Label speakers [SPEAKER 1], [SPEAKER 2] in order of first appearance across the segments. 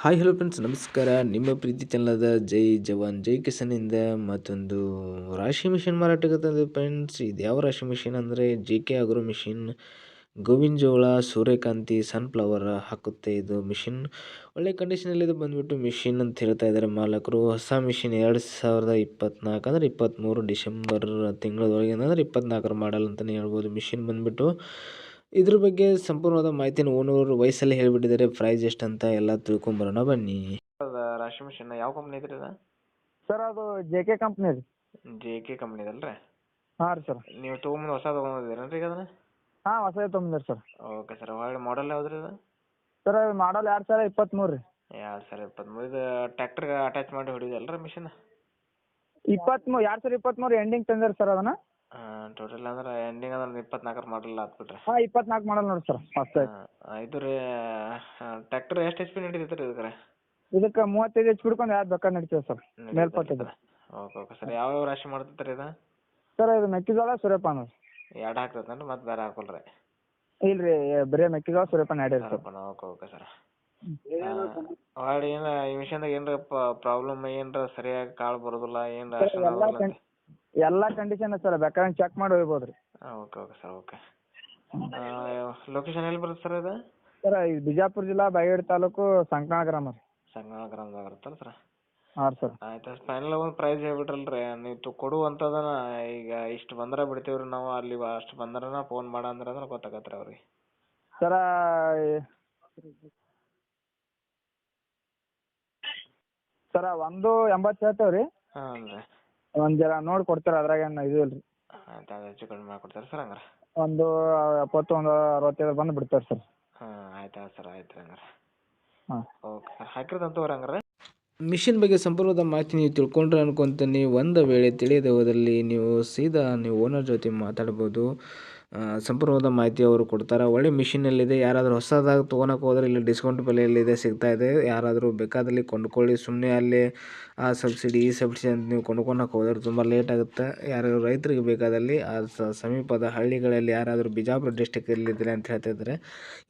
[SPEAKER 1] Hi hello friends ನಮಸ್ಕಾರ. ನಿಮ್ಮ ಪ್ರೀತಿ ಚಾನಲಾದ ಜೈ ಜವಾನ್, ಜೈ ಕಿಸನಿಂದ ಮತ್ತೊಂದು ರಾಶಿ ಮಿಷಿನ್ ಮಾರಾಟಕ್ಕೆ ಫ್ರೆಂಡ್ಸ್ ಇದು ಯಾವ ರಾಶಿ ಮಿಷಿನ್ ಅಂದರೆ ಜೆ ಕೆ ಆಗ್ರೋ ಮಿಷಿನ್. ಗೋವಿನ ಜೋಳ, ಸೂರ್ಯಕಾಂತಿ ಸನ್ಫ್ಲವರ್ ಹಾಕುತ್ತೆ ಇದು ಮಿಷಿನ್. ಒಳ್ಳೆ ಇದು ಬಂದುಬಿಟ್ಟು ಮಿಷಿನ್ ಅಂತ ಹೇಳ್ತಾ ಇದ್ದಾರೆ ಮಾಲಕರು. ಹೊಸ ಮಿಷಿನ್ ಎರಡು ಸಾವಿರದ ಇಪ್ಪತ್ತ್ನಾಲ್ಕು ಅಂದರೆ ಇಪ್ಪತ್ತ್ಮೂರು ಡಿಸೆಂಬರ್ ತಿಂಗಳೊಳಗೆ ಅಂದರೆ ಇಪ್ಪತ್ತ್ನಾಲ್ಕರ ಮಾಡಲ್ ಅಂತಲೇ ಹೇಳ್ಬೋದು. ಮಿಷಿನ್ ಬಂದುಬಿಟ್ಟು ಇದ್ರ ಬಗ್ಗೆ ಸಂಪೂರ್ಣವಾದ ಮಾಹಿತಿನ ಓನರ್ ವಯಸ್ಸಲ್ಲಿ ಹೇಳಿಬಿಟ್ಟಿದ್ದಾರೆ. ಪ್ರೈಸ್ ಎಷ್ಟು ಅಂತ ಎಲ್ಲ ತಿಳ್ಕೊಂಬರೋಣ ಬನ್ನಿ. ರಾಶಿ ಮಿಷನ್ ಯಾವ ಕಂಪ್ನಿ ಇದ್ರಿ ಇದು
[SPEAKER 2] ಸರ್ ಅದು ಜೆ ಕೆ ಕಂಪ್ನಿ ರೀ.
[SPEAKER 1] ಜೆ ಕೆ ಕಂಪ್ನಿ ಇದಲ್ರಿ?
[SPEAKER 2] ಹಾಂ ರೀ ಸರ್.
[SPEAKER 1] ನೀವು ತೊಗೊಂಬಂದು ಹೊಸ ತೊಗೊಂಡಿದ್ದೀರೇನ್ರಿ ಈಗ ಅದನ್ನ?
[SPEAKER 2] ಹಾಂ ಹೊಸದೇ ತೊಗೊಂಬಂದಿರಿ ಸರ್.
[SPEAKER 1] ಓಕೆ ಸರ್ ಒಳ್ಳೆ ಮಾಡಲ್ ಯಾವ್ದು ರೀ ಇದು
[SPEAKER 2] ಸರ್ ಮಾಡಲ್ ಎರಡು ಸಾವಿರ ಇಪ್ಪತ್ತ್ಮೂರು ರೀ.
[SPEAKER 1] ಎರಡು ಸಾವಿರ ಇಪ್ಪತ್ತ್ಮೂರು ಇದು ಟ್ರ್ಯಾಕ್ಟರ್ಗೆ ಅಟ್ಯಾಚ್ ಮಾಡಿ ಹೊಡಿದಲ್ರಿ ಮಿಷನ್?
[SPEAKER 2] ಇಪ್ಪತ್ತ್ಮೂರು ಎರಡು ಸಾವಿರ ಇಪ್ಪತ್ತ್ಮೂರು ಎಂಡಿಂಗ್ ತಂದಿರಿ ಸರ್ ಅದನ್ನು.
[SPEAKER 1] ಟೋಟಲ್ ಅಂದ್ರೆ ಎಂಡಿಂಗ್ ಅಂದ್ರೆ ಇಪ್ಪತ್ನಾಲ್ಕರ ಮಾಡಲ್ ಹಾಕ್ಬಿಟ್ರಿ
[SPEAKER 2] ಹಾಂ ಇಪ್ಪತ್ನಾಲ್ಕು ಮಾಡಲ್ ನೋಡಿ ಸರ್ ಹೊಸ್ತು
[SPEAKER 1] ಇದು ರೀ ಟ್ಯಾಕ್ಟರ್ ಎಷ್ಟು ಎಚ್ ಪಿ ನಡೀತೈತೆ ರೀ ಇದಕ್ಕೆ?
[SPEAKER 2] ಇದಕ್ಕೆ ಮೂವತ್ತೈದು ಎಚ್ ಹಿಡ್ಕೊಂಡು ಯಾವ್ದು ಬೇಕಾದ್ರೆ ನಡೀತದೆ ಸರ್ ಮೇಲ್ಪಟ್ಟಿದ್ರೆ
[SPEAKER 1] ಓಕೆ ಓಕೆ ಸರ್. ಯಾವ್ಯಾವ ರಾಶಿ ಮಾಡ್ತೈತೆ ಇದು?
[SPEAKER 2] ಸರ್ ಇದು ಮೆಕ್ಕೆಜೋಳ ಸೂರ್ಯಪಾನ
[SPEAKER 1] ಎರಡು ಹಾಕ್ತೈತೇನ್ರಿ ಮತ್ತೆ ಬೇರೆ ಹಾಕಲ್ರಿ
[SPEAKER 2] ಇಲ್ರಿ ರೀ ಬರೀ ಮೆಕ್ಕೆಜೋಳ ಸೂರ್ಯಪಾನ ಎರಡೇ ಸರ್
[SPEAKER 1] ಸರಪಣ ಓಕೆ ಓಕೆ ಸರ್. ಹೊಳ್ಳಿ ಏನ ಈ ಮಿಷನ್ದಾಗ ಏನ್ರ ಪ್ರಾಬ್ಲಮ್ ಏನ್ರ ಸರಿಯಾಗಿ ಕಾಳು ಬರೋದಿಲ್ಲ ಏನು ರಾಶಿ
[SPEAKER 2] ಎಲ್ಲ ಎಲ್ಲ ಕಂಡೀಷನ್ ಸರ್ ಬೇಕಾದ್ರೆ ಚೆಕ್ ಮಾಡಿ ಹೋಗ್ಬೋದು ರೀ
[SPEAKER 1] okay okay sir okay location ಎಲ್ಲಿ ಬರುತ್ತೆ ಸರ್ ಇದು?
[SPEAKER 2] ಸರ್ ಇದು ಬಿಜಾಪುರ ಜಿಲ್ಲಾ ಬಾಗೇವಾಡಿ ತಾಲೂಕು ಸಂಕನಾಳ ಗ್ರಾಮ ರೀ.
[SPEAKER 1] ಸಂಗಮ ಗ್ರಾಮದಾಗ ಬರುತ್ತಲ್ಲ ಸರ್
[SPEAKER 2] ಹಾಂ ಸರ್
[SPEAKER 1] ಆಯ್ತು ಫೈನಲ್ ಒಂದು ಪ್ರೈಸ್ ಹೇಳ್ಬಿಟ್ರಲ್ರಿ. ರೀ ನೀವು ತು ಈಗ ಇಷ್ಟು ಬಂದ್ರೆ ಬಿಡ್ತೀವಿ ರೀ ನಾವು ಅಲ್ಲಿ ಅಷ್ಟು ಬಂದ್ರನ ಫೋನ್ ಮಾಡ ಅಂದ್ರೆ ಅಂದ್ರೆ ಗೊತ್ತಾಗತ್ತೆ ರೀ ಅವ್ರಿಗೆ.
[SPEAKER 2] ಸರ ಸರ ಒಂದು ಎಂಬತ್ತು ಹೇಳ್ತೇವೆ ರೀ
[SPEAKER 1] ಹಾಂ ರೀ
[SPEAKER 2] ಒಂದು ಜರ ನೋಡಿ ಕೊಡ್ತೀರ ಅದ್ರಾಗ ಏನು ಇದು ಇಲ್ರಿ.
[SPEAKER 1] ಆಯ್ತು ಅದು ಹೆಚ್ಚು ಕಡಿಮೆ ಮಾಡ್ಕೊಡ್ತಾರೆ ಸರ್ ಹಂಗಾರೆ?
[SPEAKER 2] ಒಂದು ಎಪ್ಪತ್ತು ಒಂದು ಅರವತ್ತೈದು ಬಂದು ಬಿಡ್ತಾರೆ ಸರ್.
[SPEAKER 1] ಹಾಂ ಆಯ್ತು ಆಯ್ತು ಸರ್ ಆಯ್ತು ರೀ ಹಂಗಾರೆ.
[SPEAKER 2] ಹಾಂ.
[SPEAKER 1] ಓಕೆ ಸರ್ ಹಾಕಿರೋದು ತಗೋರಿ ಹಂಗಾರೆ? ಮಿಷಿನ್ ಬಗ್ಗೆ ಸಂಪೂರ್ಣವಾದ ಮಾಹಿತಿ ನೀವು ತಿಳ್ಕೊಂಡ್ರೆ ಅನ್ಕೊಂತೀನಿ. ಒಂದು ವೇಳೆ ತಿಳಿಯದೆ ಹೋದಲ್ಲಿ ನೀವು ಸೀದಾ ನೀವು ಓನರ್ ಜೊತೆ ಮಾತಾಡ್ಬೋದು. ಸಂಪೂರ್ಣವಾದ ಮಾಹಿತಿ ಅವರು ಕೊಡ್ತಾರೆ. ಒಳ್ಳೆ ಮಿಷಿನಲ್ಲಿದೆ ಯಾರಾದರೂ ಹೊಸದಾಗಿ ತೊಗೊಳಕ್ಕೆ ಹೋದರೆ ಇಲ್ಲಿ ಡಿಸ್ಕೌಂಟ್ ಬೆಲೆಯಲ್ಲಿದೆ ಸಿಗ್ತಾ ಇದೆ. ಯಾರಾದರೂ ಬೇಕಾದಲ್ಲಿ ಕೊಂಡ್ಕೊಳ್ಳಿ. ಸುಮ್ಮನೆ ಅಲ್ಲಿ, ಆ ಸಬ್ಸಿಡಿ ಈ ಸಬ್ಸಿಡಿ ಅಂತ ನೀವು ಕೊಂಡ್ಕೊಳಕ್ಕೆ ಹೋದರೆ ತುಂಬ ಲೇಟ್ ಆಗುತ್ತೆ. ಯಾರಾದರೂ ರೈತರಿಗೆ ಬೇಕಾದಲ್ಲಿ, ಆ ಸಮೀಪದ ಹಳ್ಳಿಗಳಲ್ಲಿ ಯಾರಾದರೂ ಬಿಜಾಪುರ ಡಿಸ್ಟಿಕಲ್ಲಿದ್ದರೆ ಅಂತ ಹೇಳ್ತಿದ್ರೆ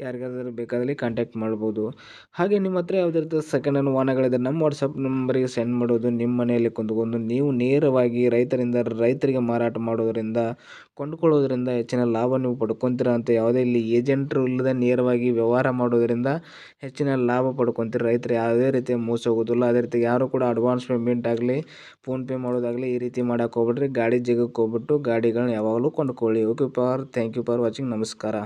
[SPEAKER 1] ಯಾರಿಗಾದರೂ ಬೇಕಾದಲ್ಲಿ ಕಾಂಟ್ಯಾಕ್ಟ್ ಮಾಡ್ಬೋದು. ಹಾಗೆ ನಿಮ್ಮ ಹತ್ರ ಯಾವುದೇ ಸೆಕೆಂಡ್ ಹ್ಯಾಂಡ್ ವಾಹನಗಳಿದೆ ನಮ್ಮ ವಾಟ್ಸಪ್ ನಂಬರಿಗೆ ಸೆಂಡ್ ಮಾಡೋದು. ನಿಮ್ಮ ಮನೆಯಲ್ಲಿ ಕುಂತ್ಕೊಂಡು ನೀವು ನೇರವಾಗಿ ರೈತರಿಂದ, ರೈತರಿಗೆ ಮಾರಾಟ ಮಾಡೋದರಿಂದ, ಕೊಂಡುಕೊಳ್ಳೋದ್ರಿಂದ ಹೆಚ್ಚಿನ ಲಾಭ ನೀವು ಪಡ್ಕೊತೀರ ಅಂತ ಯಾವುದೇ ಇಲ್ಲಿ ಏಜೆಂಟ್ರು ಇಲ್ಲದೆ ನೇರವಾಗಿ ವ್ಯವಹಾರ ಮಾಡೋದರಿಂದ ಹೆಚ್ಚಿನ ಲಾಭ ಪಡ್ಕೊತೀರ ರೈತರು. ಯಾವುದೇ ರೀತಿಯ ಮೋಸ ಹೋಗೋದಿಲ್ಲ ಅದೇ ರೀತಿ ಯಾರು ಕೂಡ ಅಡ್ವಾನ್ಸ್ ಪೇಮೆಂಟ್ ಆಗಲಿ ಫೋನ್ಪೇ ಮಾಡೋದಾಗಲಿ ಈ ರೀತಿ ಮಾಡೋಕೆ ಹೋಗ್ಬೇಡ್ರಿ. ಗಾಡಿ ಜಗಕ್ಕೆ ಹೋಗ್ಬಿಟ್ಟು ಗಾಡಿಗಳನ್ನ ಯಾವಾಗಲೂ ಕೊಂಡ್ಕೊಳ್ಳಿ. Okay for thank you for watching ನಮಸ್ಕಾರ.